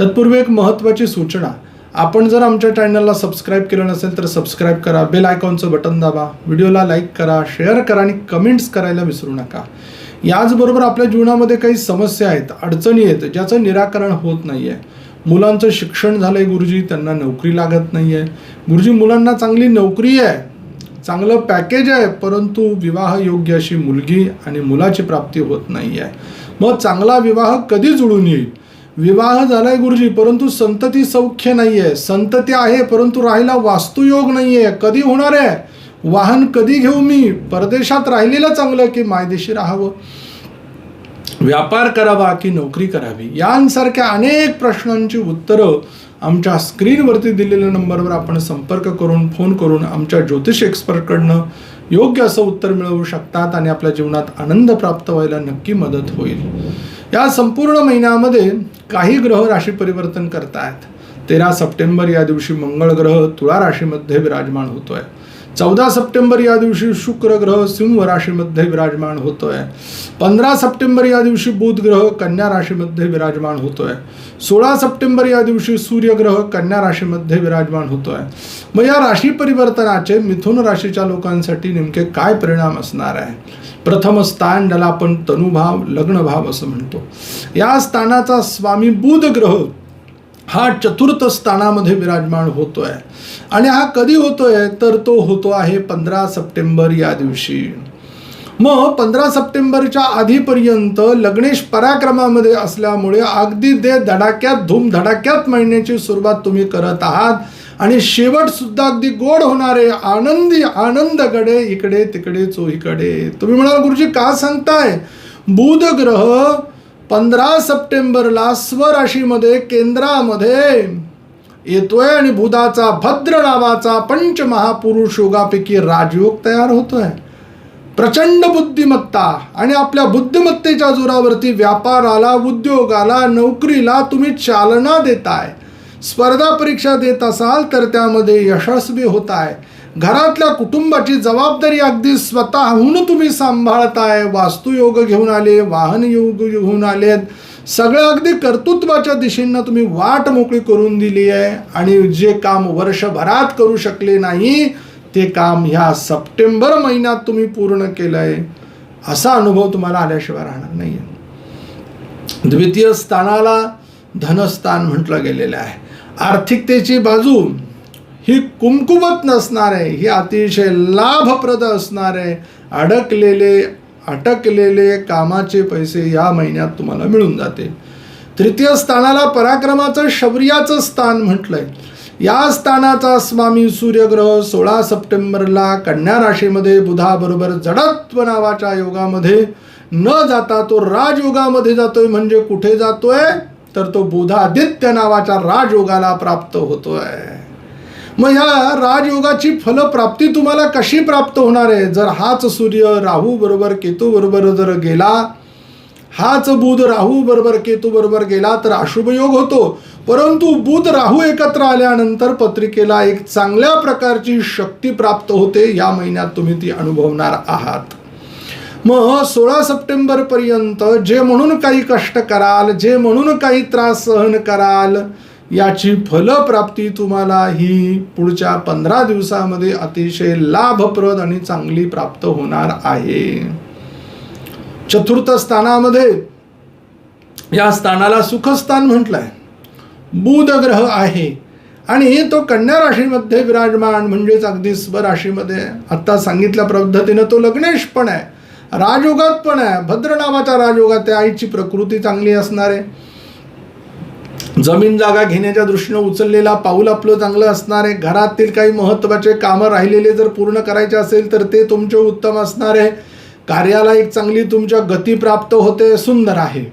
तत्पूर्वी एक महत्त्वाची सूचना. आपण जर आमच्या चॅनलला सबस्क्राईब केलं नसेल तर सबस्क्राईब करा बेल आयकॉनचं बटन दाबा व्हिडिओला लाईक करा शेअर करा आणि कमेंट्स करायला विसरू नका. याचबरोबर आपल्या जीवनामध्ये काही समस्या आहेत अडचणी आहेत ज्याचं निराकरण होत नाही आहे मुलांचं शिक्षण झालंय गुरुजी त्यांना नोकरी लागत नाही आहे गुरुजी मुलांना चांगली नोकरी आहे चांगलं पॅकेज आहे परंतु विवाह योग्य अशी मुलगी आणि मुलाची प्राप्ती होत नाही आहे मग चांगला विवाह कधी जुळून येईल? विवाह झालाय गुरुजी परंतु संतती सौख्य नाही आहे संतती आहे परंतु राहायला वास्तुयोग नाही आहे कधी होणार आहे? वाहन कधी घेऊ मी? परदेशात राहिलेलं चांगलं की मायदेशी राहावं? व्यापार करावा की नोकरी करावी? यांसारख्या अनेक प्रश्नांची उत्तरं आमच्या स्क्रीनवरती दिलेल्या नंबरवर आपण संपर्क करून फोन करून आमच्या ज्योतिष एक्सपर्टकडनं योग्य असं उत्तर मिळवू शकतात आणि आपल्या जीवनात आनंद प्राप्त व्हायला नक्की मदत होईल. या संपूर्ण महिन्यामध्ये काही ग्रह राशी परिवर्तन करतायत. तेरा सप्टेंबर या दिवशी मंगळ ग्रह तुळा राशीमध्ये विराजमान होतोय. चौदा सप्टेंबर या दिवशी शुक्र ग्रह सिंह राशीमध्ये विराजमान होतोय. पंधरा सप्टेंबर या दिवशी बुध ग्रह कन्या राशीमध्ये विराजमान होतोय. सोळा सप्टेंबर या दिवशी सूर्यग्रह कन्या राशीमध्ये विराजमान होतोय. मग या राशी परिवर्तनाचे मिथुन राशीच्या लोकांसाठी नेमके काय परिणाम असणार आहे? प्रथम स्थान ज्याला आपण तनुभाव लग्नभाव असं म्हणतो. या स्थानाचा स्वामी बुध ग्रह हा चतुर्थ स्थानामध्ये विराजमान होतोय. आणि हा कधी होतोय? तर तो होतो आहे पंधरा सप्टेंबर या दिवशी. मग पंधरा सप्टेंबरच्या आधीपर्यंत लग्नेश पराक्रमामध्ये असल्यामुळे अगदी ते धडाक्यात धूम धडाक्यात महिन्याची सुरुवात तुम्ही करत आहात. आणि शेवट सुद्धा अगदी गोड होणारे आनंदी आनंद गडे इकडे तिकडे चोहीकडे. तुम्ही म्हणाल गुरुजी का सांगताय? बुध ग्रह पंधरा सप्टेंबरला स्वराशीमध्ये केंद्रामध्ये येतोय आणि बुधाचा भद्र नावाचा पंचमहापुरुष योगापैकी राजयोग तयार होतोय. प्रचंड बुद्धिमत्ता आणि आपल्या बुद्धिमत्तेच्या जोरावरती व्यापाराला उद्योगाला नोकरीला तुम्ही चालना देताय. स्पर्धा परीक्षा देत असाल तर त्यामध्ये यशस्वी होत आहे घरातल्या कुटुंबाची जबाबदारी अगदी स्वतःहून तुम्ही सांभाळताय वास्तुयोग घेऊन आले वाहन योग घेऊन आलेत. सगळं अगदी कर्तृत्वाच्या दिशेनं तुम्ही वाट मोकळी करून दिली आहे आणि जे काम वर्षभरात करू शकले नाही ते काम ह्या सप्टेंबर महिन्यात तुम्ही पूर्ण केलं आहे असा अनुभव तुम्हाला आल्याशिवाय राहणार नाही द्वितीय स्थानाला धनस्थान म्हटलं गेलेलं आहे. आर्थिकतेची बाजू ही कुमकुमत नसणार आहे ही अतिशय लाभप्रद असणार आहे. अडकलेले अटकलेले कामाचे पैसे या महिन्यात तुम्हाला मिळून जाते. तृतीय स्थानाला पराक्रमाचं शौर्याचं स्थान म्हटलंय. या स्थानाचा स्वामी सूर्यग्रह सोळा सप्टेंबरला कन्या राशीमध्ये बुधाबरोबर जडत्व नावाच्या योगामध्ये न जाता तो राजयोगामध्ये जातोय म्हणजे कुठे जातोय? तर तो बुधादित्य नावाच्या राजयोगाला प्राप्त होतोय. मग ह्या राजयोगाची फलप्राप्ती तुम्हाला कशी प्राप्त होणार आहे? जर हाच सूर्य राहू बरोबर केतू बरोबर जर गेला हाच बुध राहू बरोबर केतू बरोबर गेला तर अशुभ योग होतो. परंतु बुध राहू एकत्र आल्यानंतर पत्रिकेला एक चांगल्या प्रकारची शक्ती प्राप्त होते या महिन्यात तुम्ही ती अनुभवणार आहात. मग सोळा सप्टेंबरपर्यंत जे म्हणून काही कष्ट कराल जे म्हणून काही त्रास सहन कराल याची फलप्राप्ती तुम्हाला ही पुढच्या पंधरा दिवसामध्ये अतिशय लाभप्रद आणि चांगली प्राप्त होणार आहे. चतुर्थ स्थानामध्ये या स्थानाला सुखस्थान म्हटलंय. बुध ग्रह आहे आणि तो कन्या राशीमध्ये विराजमान म्हणजेच अगदी स्वराशीमध्ये आत्ता सांगितल्या पद्धतीनं तो लग्नेश पण आहे राजयोगात पण आहे. भद्र नावाच्या राजयोगात आहे आईची प्रकृती चांगली असणार आहे. जमीन जागा घेण्याच्या दृष्टीनं उचललेला पाऊल आपलं चांगलं असणार आहे. घरातील काही महत्त्वाचे कामं राहिलेले जर पूर्ण करायचे असेल तर ते तुमचे उत्तम असणार आहे. कार्याला एक चांगली तुमच्या गती प्राप्त होते सुंदर आहे.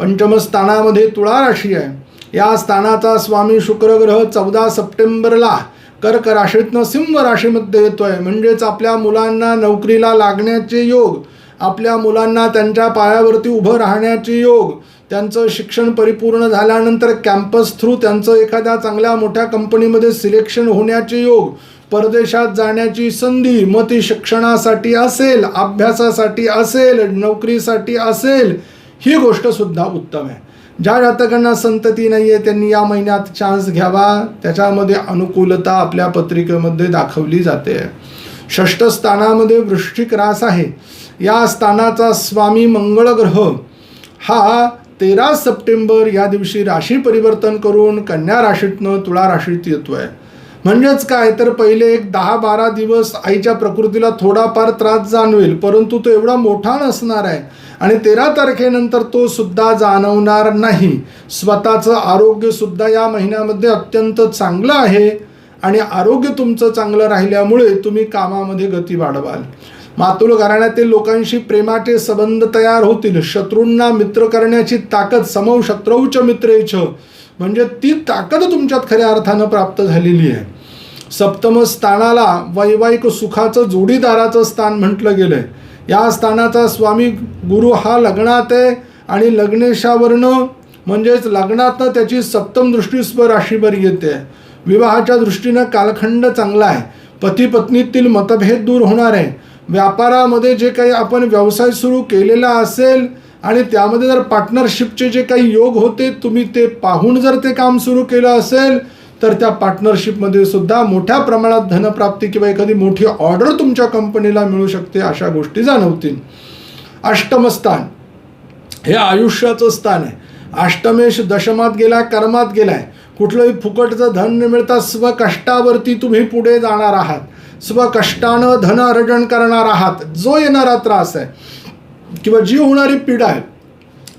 पंचमस्थानामध्ये तुळा राशी आहे. या स्थानाचा स्वामी शुक्रग्रह चौदा सप्टेंबरला कर्क राशीतनं सिंह राशीमध्ये येतो आहे म्हणजेच आपल्या मुलांना नोकरीला लागण्याचे योग आपल्या मुलांना त्यांच्या पायावरती उभं राहण्याचे योग त्यांचं शिक्षण परिपूर्ण झाल्यानंतर कॅम्पस थ्रू त्यांचं एखाद्या चांगल्या मोठ्या कंपनीमध्ये सिलेक्शन होण्याचे योग परदेशात जाण्याची संधी मग ती शिक्षणासाठी असेल अभ्यासासाठी असेल नोकरीसाठी असेल ही गोष्ट सुद्धा उत्तम आहे. ज्या जातकांना संतती नाही आहे त्यांनी या महिन्यात चान्स घ्यावा. त्याच्यामध्ये अनुकूलता आपल्या पत्रिकेमध्ये दाखवली जाते. षष्ठ स्थानामध्ये वृश्चिक रास आहे. या स्थानाचा स्वामी मंगळ ग्रह हा तेरा सप्टेंबर या दिवशी राशी परिवर्तन करून कन्या राशीतनं तुळा राशीत येतोय. म्हणजेच काय? तर पहिले एक दहा बारा दिवस आईच्या प्रकृतीला थोडाफार त्रास जाणवेल परंतु तो एवढा मोठा नसणार आहे. आणि तेरा तारखेनंतर तो सुद्धा जाणवणार नाही. स्वतःचं आरोग्य सुद्धा या महिन्यामध्ये अत्यंत चांगलं आहे आणि आरोग्य तुमचं चांगलं राहिल्यामुळे तुम्ही कामामध्ये गती वाढवाल. मातुल घराण्यातील लोकांशी प्रेमाचे संबंध तयार होतील. शत्रूंना मित्र करण्याची ताकद समव शत्रूच मित्रेच. म्हणजे ती ताकद तुमच्यात खऱ्या अर्थानं प्राप्त झालेली आहे. सप्तम स्थानाला वैवाहिक सुखाचं जोडीदाराचं स्थान म्हटलं गेलंय. या स्थानाचा स्वामी गुरु हा लग्नात आहे आणि लग्नेशावरनं म्हणजेच लग्नातनं त्याची सप्तम दृष्टी स्वराशीवर येते. विवाहाच्या दृष्टीनं कालखंड चांगला आहे. पती पत्नीतील मतभेद दूर होणार आहे. व्यापारामध्ये जे काही आपण व्यवसाय सुरू केलेला असेल आणि त्यामध्ये जर पार्टनरशिपचे जे काही योग होते तुम्ही ते पाहून जर ते काम सुरू केलं असेल तर त्या पार्टनरशिपमध्ये सुद्धा मोठ्या प्रमाणात धनप्राप्ती किंवा एखादी मोठी ऑर्डर तुमच्या कंपनीला मिळू शकते अशा गोष्टी जाणवतील. अष्टमस्थान हे आयुष्याचं स्थान आहे. अष्टमेश दशमात गेलाय कर्मात गेलाय. कुठलंही फुकटचं धन न मिळता स्वकष्टावरती तुम्ही पुढे जाणार आहात. स्वकष्टानं धन अर्जन करणार आहात जो येणारा त्रास आहे किंवा जी होणारी पीडा आहे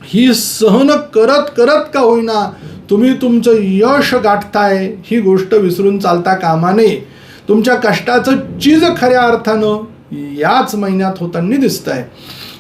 ही सहन करत करत का होईना तुम्ही तुमचं यश गाठताय ही गोष्ट विसरून चालता कामा नये. तुमच्या कष्टाचं चीज खऱ्या अर्थानं याच महिन्यात होताना दिसत आहे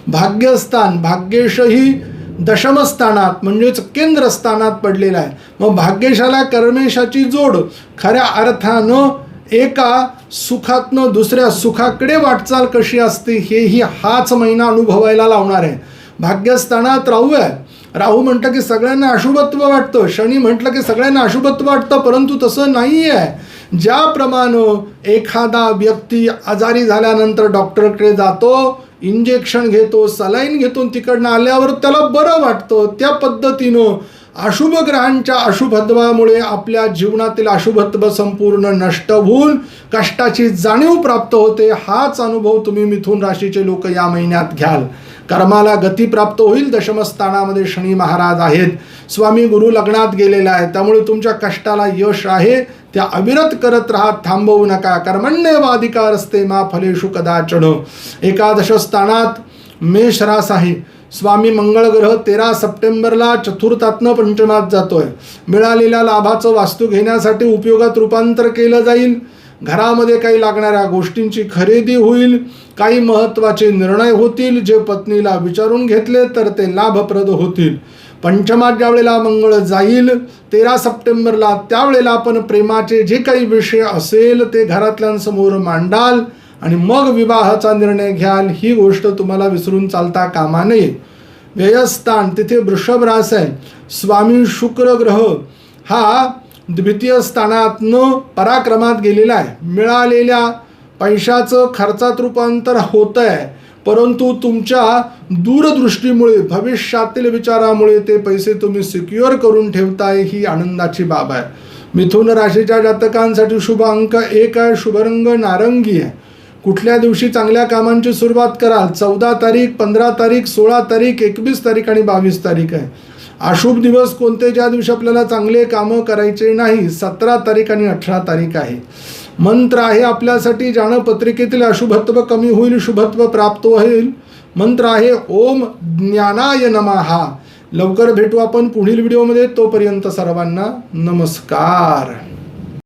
भाग्यस्थान भाग्येशही दशमस्थानात म्हणजेच केंद्रस्थानात पडलेला आहे. मग भाग्यशाला कर्मेशाची जोड खऱ्या अर्थानं एका सुखातनं दुसऱ्या सुखाकडे वाटचाल कशी असते हेही हाच महिना अनुभवायला लावणार आहे. भाग्यस्थानात राहू आहे. राहू म्हटलं की सगळ्यांना अशुभत्व वाटतं. शनी म्हटलं की सगळ्यांना अशुभत्व वाटतं परंतु तसं नाही आहे ज्याप्रमाणे एखादा व्यक्ती आजारी झाल्यानंतर डॉक्टरकडे जातो इंजेक्शन घेतो सलाईन घेतो तिकडनं आल्यावर त्याला बरं वाटतं. त्या पद्धतीनं अशुभ ग्रहांच्या अशुभत्वामुळे आपल्या जीवनातील अशुभत्व संपूर्ण नष्ट होऊन कष्टाची जाणीव प्राप्त होते हाच अनुभव तुम्ही मिथून राशीचे लोक या महिन्यात घ्याल. कर्माला गती प्राप्त होईल दशमस्थानामध्ये शनी महाराज आहेत. स्वामी गुरु लग्नात गेलेला आहे त्यामुळे तुमच्या कष्टाला यश आहे. त्या अविरत करत राहा थांबवू नका. कर्मण्यवाधिकार असते मा फलेशु कदाचन. एकादश स्थानात मेष रास आहे. स्वामी मंगळग्रह तेरा सप्टेंबरला चतुर्थातनं पंचमात जातोय. मिळालेल्या लाभाचं वास्तू घेण्यासाठी उपयोगात रूपांतर केलं जाईल. घरामध्ये काही लागणाऱ्या गोष्टींची खरेदी होईल. काही महत्त्वाचे निर्णय होतील. जे पत्नीला विचारून घेतले तर ते लाभप्रद होतील. पंचमात ज्या वेळेला मंगळ जाईल तेरा सप्टेंबरला त्यावेळेला आपण प्रेमाचे जे काही विषय असेल ते घरातल्यांसमोर मांडाल. आणि मग विवाहाचा निर्णय घ्याल ही गोष्ट तुम्हाला विसरून चालता कामा नये. व्ययस्थान तिथे वृषभ रास आहे. स्वामी शुक्र ग्रह हा द्वितीय स्थानातनं पराक्रमात गेलेला आहे. मिळालेल्या पैशाचं खर्चात रूपांतर होत आहे परंतु तुमच्या दूरदृष्टीमुळे भविष्यातील विचारामुळे ते पैसे तुम्ही सिक्युअर करून ठेवताय ही आनंदाची बाब आहे. मिथुन राशीच्या जातकांसाठी शुभ अंक एक आहे शुभरंग नारंगी आहे. कुठल्या दिवशी चांगल्या कामांची सुरुवात कराल? चौदा तारीख पंधरा तारीख सोळा तारीख एकवीस तारीख आणि बावीस तारीख आहे. अशुभ दिवस कोणते ज्या दिवशी आपल्याला चांगले कामं करायचे नाही? सतरा तारीख आणि अठरा तारीख आहे. मंत्र आहे आपल्यासाठी ज्यानं पत्रिकेतील अशुभत्व कमी होईल शुभत्व प्राप्त होईल. मंत्र आहे ओम ज्ञानाय नमहा लवकर भेटू आपण पुढील व्हिडिओमध्ये. तोपर्यंत सर्वांना नमस्कार.